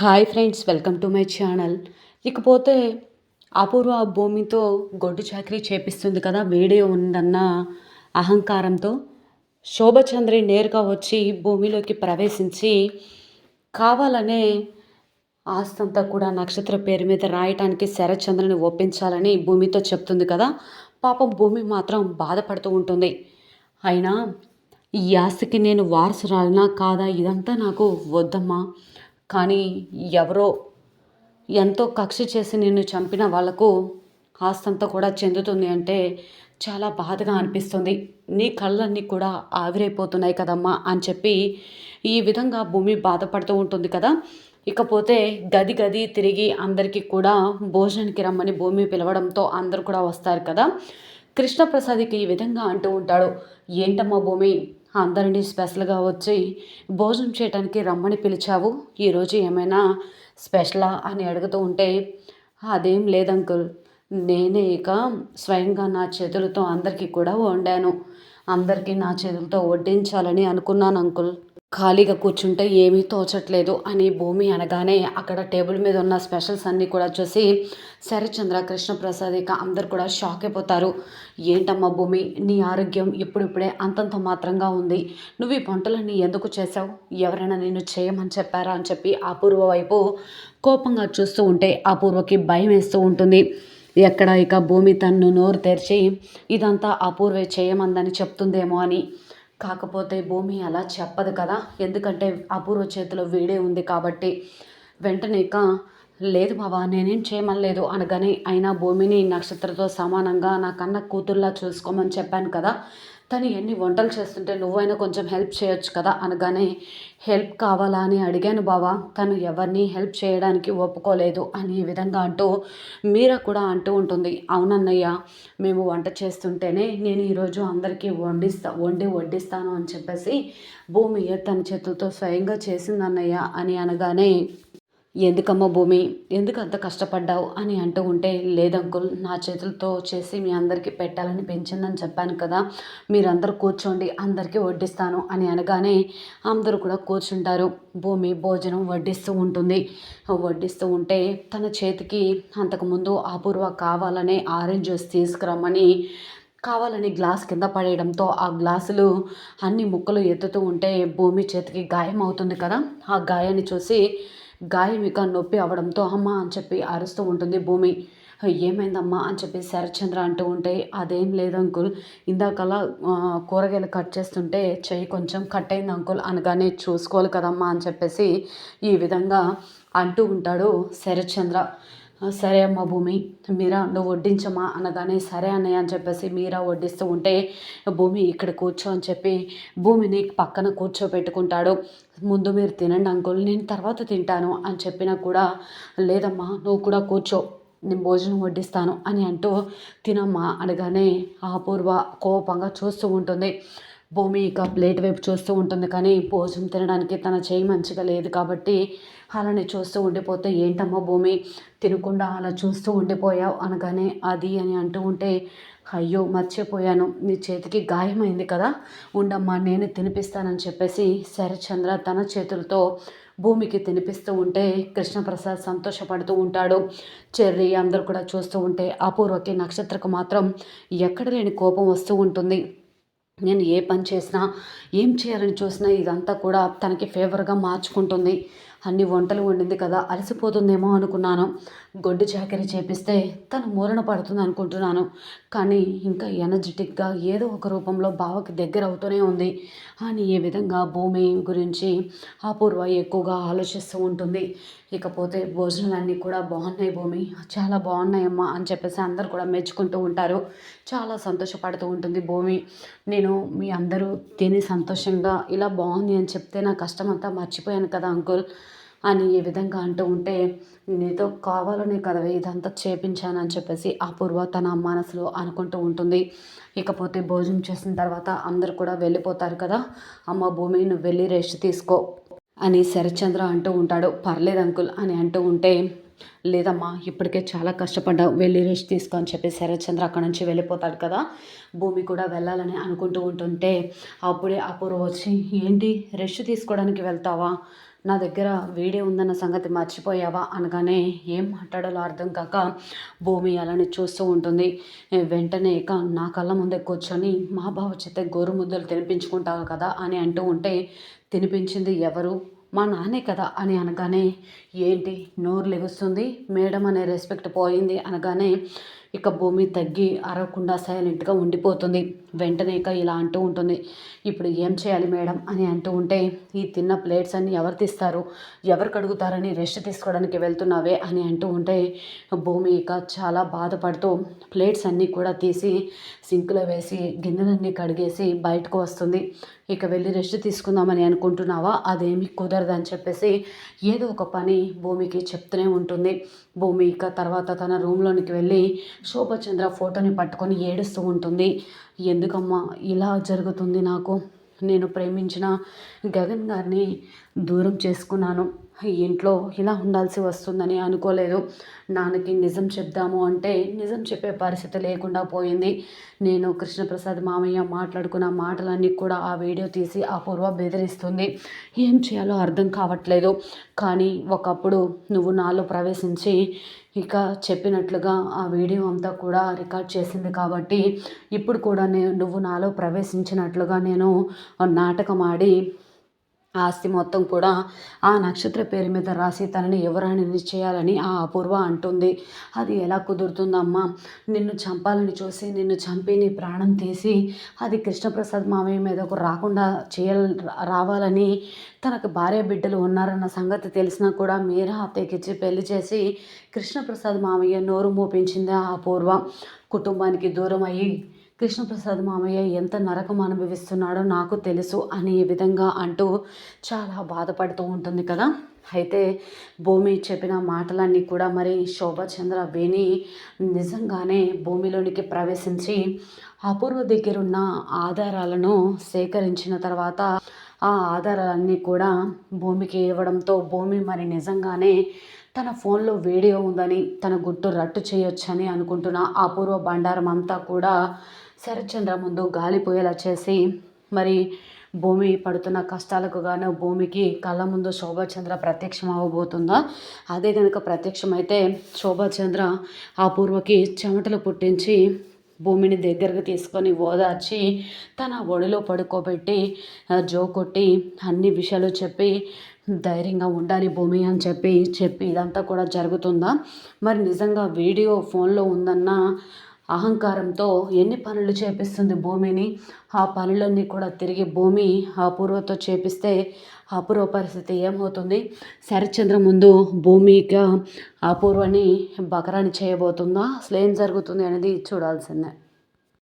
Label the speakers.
Speaker 1: Hi friends welcome to my channel. ఇకపోతే అపూర్వ భూమితో గొడ్డు చాకరీ చేపిస్తుంది కదా వీడియో ఉందన్న అహంకారంతో శోభచంద్రి నేరుగా వచ్చి భూమిలోకి ప్రవేశించి కావాలనే ఆస్తంతా కూడా నక్షత్ర పేరు మీద రాయటానికి శరచంద్రుని ఒప్పించాలని భూమితో చెప్తుంది కదా. పాపం భూమి మాత్రం బాధపడుతూ ఉంటుంది. అయినా ఈ ఆస్తికి నేను వారసురాలినా కాదా? ఇదంతా నాకు వద్దమ్మా. కానీ ఎవరో ఎంతో కక్ష చేసి నిన్ను చంపిన వాళ్ళకు ఆస్తంతా కూడా చెందుతుంది అంటే చాలా బాధగా అనిపిస్తుంది. నీ కళ్ళన్నీ కూడా ఆవిరైపోతున్నాయి కదమ్మా అని చెప్పి ఈ విధంగా భూమి బాధపడుతూ ఉంటుంది కదా. ఇకపోతే గది గది తిరిగి అందరికీ కూడా భోజనానికి రమ్మని భూమి పిలవడంతో అందరు కూడా వస్తారు కదా. కృష్ణప్రసాద్కి ఈ విధంగా అంటూ ఉంటాడు. ఏంటమ్మా భూమి అందరినీ స్పెషల్గా వచ్చి భోజనం చేయడానికి రమ్మని పిలిచావు. ఈరోజు ఏమైనా స్పెషలా అని అడుగుతూ ఉంటే అదేం లేదు అంకుల్ నేనే ఇక స్వయంగా నా చేతులతో అందరికీ కూడా వండాను. అందరికీ నా చేతులతో వడ్డించాలని అనుకున్నాను అంకుల్. ఖాళీగా కూర్చుంటే ఏమీ తోచట్లేదు అని భూమి అనగానే అక్కడ టేబుల్ మీద ఉన్న స్పెషల్స్ అన్నీ కూడా చూసి శరత్చంద్ర కృష్ణప్రసాద్ ఇక అందరు కూడా షాక్ అయిపోతారు. ఏంటమ్మా భూమి నీ ఆరోగ్యం ఇప్పుడిప్పుడే అంతంత మాత్రంగా ఉంది. నువ్వు ఈ వంటలన్నీ ఎందుకు చేసావు ఎవరైనా నిన్ను చేయమని చెప్పారా? అని చెప్పి అపూర్వ వైపు కోపంగా చూస్తూ ఉంటే అపూర్వకి భయం వేస్తూ ఉంటుంది. ఎక్కడ ఇక భూమి తన్ను నోరు తెరిచి ఇదంతా అపూర్వే చేయమందని చెప్తుందేమో అని కాకపోతే భూమి అలా చెప్పదు కదా. ఎందుకంటే అపూర్వ చేతిలో వీడే ఉంది కాబట్టి. వెంటనే ఇక లేదు బాబా నేనేం చేయమనలేదు అనగానే అయినా భూమిని నక్షత్రతో సమానంగా నా కన్న కూతుర్లా చూసుకోమని చెప్పాను కదా. తను ఎన్ని వంటలు చేస్తుంటే నువ్వైనా కొంచెం హెల్ప్ చేయొచ్చు కదా అనగానే హెల్ప్ కావాలా? అని అడిగాను బావా. తను ఎవరిని హెల్ప్ చేయడానికి ఒప్పుకోలేదు అని ఈ విధంగా అంటూ మీరా కూడా అంటూ ఉంటుంది. అవునన్నయ్య మేము వంట చేస్తుంటేనే నేను ఈరోజు అందరికీ వండిస్తా వండి వడ్డిస్తాను అని చెప్పేసి భూమి తన చేతులతో స్వయంగా చేసిందన్నయ్య అని అనగానే ఎందుకమ్మా భూమి? ఎందుకు అంత కష్టపడ్డావు? అని అంటూ ఉంటే లేదంకుల్ నా చేతులతో చేసి మీ అందరికీ పెట్టాలని పెంచిందని చెప్పాను కదా. మీరందరూ కూర్చోండి అందరికీ వడ్డిస్తాను అని అనగానే అందరూ కూడా కూర్చుంటారు. భూమి భోజనం వడ్డిస్తూ ఉంటుంది. వడ్డిస్తూ ఉంటే తన చేతికి అంతకుముందు అపూర్వ కావాలనే ఆరెంజ్ జ్యూస్ తీసుకురమ్మని కావాలని గ్లాస్ కింద పడేయడంతో ఆ గ్లాసులు అన్ని ముక్కలు ఎత్తుతూ ఉంటే భూమి చేతికి గాయం అవుతుంది కదా. ఆ గాయాన్ని చూసి గాయం ఇక నొప్పి అవడంతో అమ్మ అని చెప్పి అరుస్తూ ఉంటుంది భూమి. ఏమైందమ్మా అని చెప్పి శరత్చంద్ర అంటూ ఉంటే అదేం లేదు అంకుల్. ఇందాకలా కూరగాయలు కట్ చేస్తుంటే చెయ్యి కొంచెం కట్ అయింది అంకుల్ అనగానే చూసుకోవాలి కదమ్మా అని చెప్పేసి ఈ విధంగా అంటూ ఉంటాడు శరత్చంద్ర. సరే అమ్మ భూమి మీరా నువ్వు వడ్డించమా అనగానే సరే అన్నయ్య అని చెప్పేసి మీరా వడ్డిస్తూ ఉంటే భూమి ఇక్కడ కూర్చో అని చెప్పి భూమిని పక్కన కూర్చోబెట్టుకుంటాడు. ముందు మీరు తినండి అంకుల్ నేను తర్వాత తింటాను అని చెప్పినా కూడా లేదమ్మా నువ్వు కూడా కూర్చో నేను భోజనం వడ్డిస్తాను అని అంటూ తినమ్మా అనగానే అపూర్వ కోపంగా చూస్తూ ఉంటుంది. భూమి ఇక ప్లేట్ వైపు చూస్తూ ఉంటుంది కానీ భోజనం తినడానికి తన చేయి మంచిగా లేదు కాబట్టి అలానే చూస్తూ ఉండిపోతే ఏంటమ్మా భూమి తినకుండా అలా చూస్తూ ఉండిపోయావు అనగానే అది అని అంటూ ఉంటే అయ్యో మర్చిపోయాను. నీ చేతికి గాయమైంది కదా ఉండమ్మా నేను తినిపిస్తానని చెప్పేసి శరచంద్ర తన చేతులతో భూమికి తినిపిస్తూ ఉంటే కృష్ణప్రసాద్ సంతోషపడుతూ ఉంటాడు. చెర్రి అందరు కూడా చూస్తూ ఉంటే అపూర్వకి నక్షత్రకు మాత్రం ఎక్కడ లేని కోపం వస్తూ ఉంటుంది. నేను ఏ పని చేసినా ఏం చేయాలని చూసినా ఇదంతా కూడా తనకి ఫేవర్గా మార్చుకుంటుంది. అన్ని వంటలు వండింది కదా అలసిపోతుందేమో అనుకున్నాను. గొడ్డు చాకరీ చేపిస్తే తను మూలన పడుతుంది అనుకుంటున్నాను. కానీ ఇంకా ఎనర్జెటిక్గా ఏదో ఒక రూపంలో బావకి దగ్గర అవుతూనే ఉంది. అని ఈ విధంగా భూమి గురించి అపూర్వ ఎక్కువగా ఆలోచిస్తూ ఉంటుంది. ఇకపోతే భోజనాలన్నీ కూడా బాగున్నాయి భూమి. చాలా బాగున్నాయమ్మా అని చెప్పేసి అందరు కూడా మెచ్చుకుంటూ ఉంటారు. చాలా సంతోషపడుతూ ఉంటుంది భూమి. నేను మీ అందరూ తిని సంతోషంగా ఇలా బాగుంది అని చెప్తే నా కష్టం అంతా మర్చిపోయాను కదా అంకుల్. అని ఈ విధంగా అంటూ ఉంటే నీతో కావాలనే కదా ఇదంతా చేపించానని చెప్పేసి అపూర్వ తన మనసులో అనుకుంటూ ఉంటుంది. ఇకపోతే భోజనం చేసిన తర్వాత అందరు కూడా వెళ్ళిపోతారు కదా అమ్మ భూమి నువ్వు వెళ్ళి రెస్ట్ తీసుకో అని శరత్చంద్ర అంటూ ఉంటాడు. పర్లేదు అంకుల్ అని అంటూ ఉంటే లేదమ్మా ఇప్పటికే చాలా కష్టపడ్డావు వెళ్ళి రెస్ట్ తీసుకో అని చెప్పి శరత్చంద్ర అక్కడ నుంచి వెళ్ళిపోతాడు కదా. భూమి కూడా వెళ్ళాలని అనుకుంటూ ఉంటుంటే అప్పుడే అపూర్వ వచ్చి ఏంటి రెస్ట్ తీసుకోవడానికి వెళ్తావా? నా దగ్గర వీడియో ఉందన్న సంగతి మర్చిపోయావా అనగానే ఏం మాట్లాడాలో అర్థం కాక భూమి అలానే చూస్తూ ఉంటుంది. వెంటనే ఇక నా కళ్ళ ముందే కూర్చొని మా బావ చేత గోరు ముద్దలు తినిపించుకుంటావు కదా అని అంటూ ఉంటే తినిపించింది ఎవరు? మా నాన్నే కదా అని అనగానే ఏంటి? నోరు లెగుస్తుంది? మేడం అనే రెస్పెక్ట్ పోయింది అనగానే ఇక భూమి తగ్గి అరవకుండా సైలెంట్గా ఉండిపోతుంది. వెంటనే ఇక ఇలా అంటూ ఉంటుంది. ఇప్పుడు ఏం చేయాలి మేడం? అని అంటూ ఉంటే ఈ తిన్న ప్లేట్స్ అన్ని ఎవరు తీస్తారు? ఎవరు కడుగుతారని రెస్ట్ తీసుకోవడానికి వెళ్తున్నావే? అని అంటూ ఉంటే భూమి ఇక చాలా బాధపడుతూ ప్లేట్స్ అన్నీ కూడా తీసి సింక్లో వేసి గిన్నెలన్నీ కడిగేసి బయటకు వస్తుంది. ఇక వెళ్ళి రెస్ట్ తీసుకుందామని అనుకుంటున్నావా? అదేమి కుదరదని చెప్పేసి ఏదో ఒక పని భూమికి చెప్తూనే ఉంటుంది. భూమి ఇక తర్వాత తన రూమ్లోనికి వెళ్ళి శోభచంద్ర ఫోటోని పట్టుకొని ఏడుస్తూ ఉంటుంది. ఎందుకమ్మా ఇలా జరుగుతుంది నాకు? నేను ప్రేమించిన గగన్ గారిని దూరం చేసుకున్నాను. ఇంట్లో ఇలా ఉండాల్సి వస్తుందని అనుకోలేదు. నాన్నకి నిజం చెప్దాము అంటే నిజం చెప్పే పరిస్థితి లేకుండా పోయింది. నేను కృష్ణప్రసాద్ మామయ్య మాట్లాడుకున్న మాటలన్నీ కూడా ఆ వీడియో తీసి అపూర్వ బెదిరిస్తుంది. ఏం చేయాలో అర్థం కావట్లేదు. కానీ ఒకప్పుడు నువ్వు నాలో ప్రవేశించి ఇక చెప్పినట్లుగా ఆ వీడియో అంతా కూడా రికార్డ్ చేసింది కాబట్టి ఇప్పుడు కూడా నేను నువ్వు నాలో ప్రవేశించినట్లుగా నేను నాటకం ఆడి ఆస్తి మొత్తం కూడా ఆ నక్షత్ర పేరు మీద రాసి తనని ఎవరైనా నిశ్చయాలని ఆ అపూర్వ అంటుంది. అది ఎలా కుదురుతుందమ్మా? నిన్ను చంపాలని చూసి నిన్ను చంపి నీ ప్రాణం తీసి అది కృష్ణప్రసాద్ మామయ్య మీదకు రాకుండా చేయ రావాలని తనకు భార్య బిడ్డలు ఉన్నారన్న సంగతి తెలిసినా కూడా మీరా అత్తయ్యకిచ్చి పెళ్ళి చేసి కృష్ణప్రసాద్ మామయ్య నోరు మోపించింది ఆ అపూర్వ. కుటుంబానికి దూరం అయ్యి కృష్ణప్రసాద్ మామయ్య ఎంత నరకం అనుభవిస్తున్నాడో నాకు తెలుసు అనే విధంగా అంటూ చాలా బాధపడుతూ ఉంటుంది కదా. అయితే భూమి చెప్పిన మాటలన్నీ కూడా మరి శోభచంద్ర విని నిజంగానే భూమిలోనికి ప్రవేశించి అపూర్వ దగ్గరున్న ఆధారాలను సేకరించిన తర్వాత ఆ ఆధారాలన్నీ కూడా భూమికి ఇవ్వడంతో భూమి మరి నిజంగానే తన ఫోన్లో వీడియో ఉందని తన గుట్టు రట్టు చేయొచ్చని అనుకుంటున్న అపూర్వ బండారం అంతా కూడా శరత్చంద్ర ముందు గాలిపోయేలా చేసి మరి భూమి పడుతున్న కష్టాలకు గాను భూమికి కళ్ళ ముందు శోభాచంద్ర ప్రత్యక్షం అవ్వబోతుందా అదే కనుక ప్రత్యక్షమైతే శోభాచంద్ర ఆ పూర్వకి చెమటలు పుట్టించి భూమిని దగ్గరకు తీసుకొని ఓదార్చి తన ఒడిలో పడుకోబెట్టి జో కొట్టి అన్ని విషయాలు చెప్పి ధైర్యంగా ఉండాలి భూమి అని చెప్పి చెప్పి ఇదంతా కూడా జరుగుతుందా? మరి నిజంగా వీడియో ఫోన్లో ఉందన్న అహంకారంతో ఎన్ని పనులు చేపిస్తుంది భూమిని? ఆ పనులన్నీ కూడా తిరిగి భూమి అపూర్వతో చేపిస్తే అపూర్వ పరిస్థితి ఏమవుతుంది? శరచంద్ర ముందు భూమిగా అపూర్వని బకరాని చేయబోతుందా? అసలు ఏం జరుగుతుంది అనేది చూడాల్సిందే.